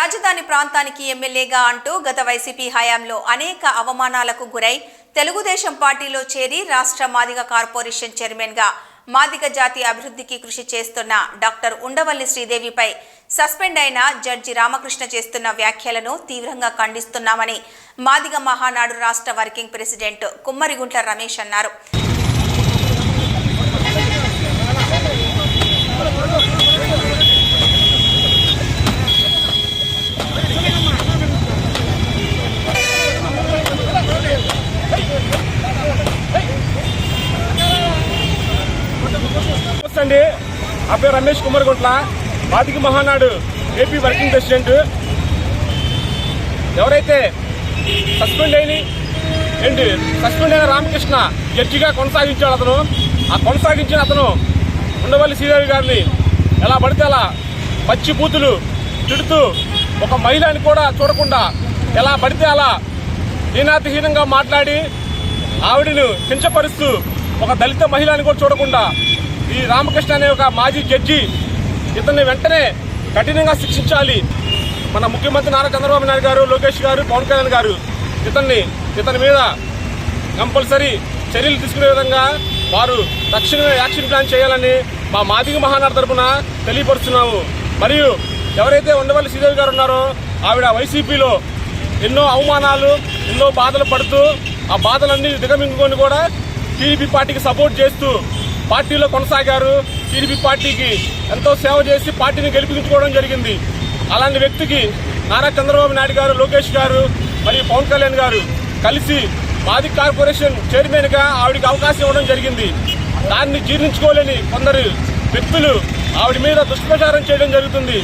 రాజధాని ప్రాంతానికి ఎమ్మెల్యేగా అంటూ గత వైసీపీ హయాంలో అనేక అవమానాలకు గురై తెలుగుదేశం పార్టీలో చేరి రాష్ట్ర మాదిగ కార్పొరేషన్ చైర్మన్గా మాదిగ జాతి అభివృద్ధికి కృషి చేస్తున్న డాక్టర్ ఉండవల్లి శ్రీదేవిపై సస్పెండ్ అయిన జడ్జి రామకృష్ణ చేస్తున్న వ్యాఖ్యలను తీవ్రంగా ఖండిస్తున్నామని మాదిగ మహానాడు రాష్ట్ర వర్కింగ్ ప్రెసిడెంట్ కుమ్మరిగుంట్ల రమేష్ అన్నారు. నమస్తే అండి. నా పేరు రమేష్ కుమార్ గుంట్ల బాతిక మహానాడు ఏపీ వర్కింగ్ ప్రెసిడెంట్. ఎవరైతే సస్పెండ్ అయిన ఏంటి సస్పెండ్ అయిన రామకృష్ణ జడ్జిగా కొనసాగించాడు అతను. ఆ కొనసాగించిన అతను ఉండవల్లి శ్రీదేవి గారిని ఎలా పడితే అలా పచ్చి బూతులు తిడుతూ ఒక మహిళని కూడా చూడకుండా ఎలా పడితే అలా హీనాతిహీనంగా మాట్లాడి ఆవిడను కించపరుస్తూ ఒక దళిత మహిళని కూడా చూడకుండా ఈ రామకృష్ణ అనే ఒక మాజీ జడ్జి ఇతన్ని వెంటనే కఠినంగా శిక్షించాలి. మన ముఖ్యమంత్రి నారా చంద్రబాబు నాయుడు గారు లోకేష్ గారు పవన్ కళ్యాణ్ గారు ఇతన్ని ఇతని మీద కంపల్సరీ చర్యలు తీసుకునే విధంగా వారు తక్షణమే యాక్షన్ ప్లాన్ చేయాలని మా మాదిగ మహానాడు తరపున తెలియపరుస్తున్నాము. మరియు ఎవరైతే ఉండవల్లి శ్రీదేవి గారు ఉన్నారో ఆవిడ వైసీపీలో ఎన్నో అవమానాలు ఎన్నో బాధలు పడుతూ ఆ బాధలన్నీ దిగమింగుకొని కూడా టీడీపీ పార్టీకి సపోర్ట్ చేస్తూ పార్టీలో కొనసాగారు. టీడీపీ పార్టీకి ఎంతో సేవ చేసి పార్టీని గెలిపించుకోవడం జరిగింది. అలాంటి వ్యక్తికి నారా చంద్రబాబు నాయుడు గారు లోకేష్ గారు మరియు పవన్ కళ్యాణ్ గారు కలిసి మాది కార్పొరేషన్ చైర్మన్గా ఆవిడకి అవకాశం ఇవ్వడం జరిగింది. దాన్ని జీర్ణించుకోలేని కొందరు వ్యక్తులు ఆవిడ మీద దుష్ప్రచారం చేయడం జరుగుతుంది.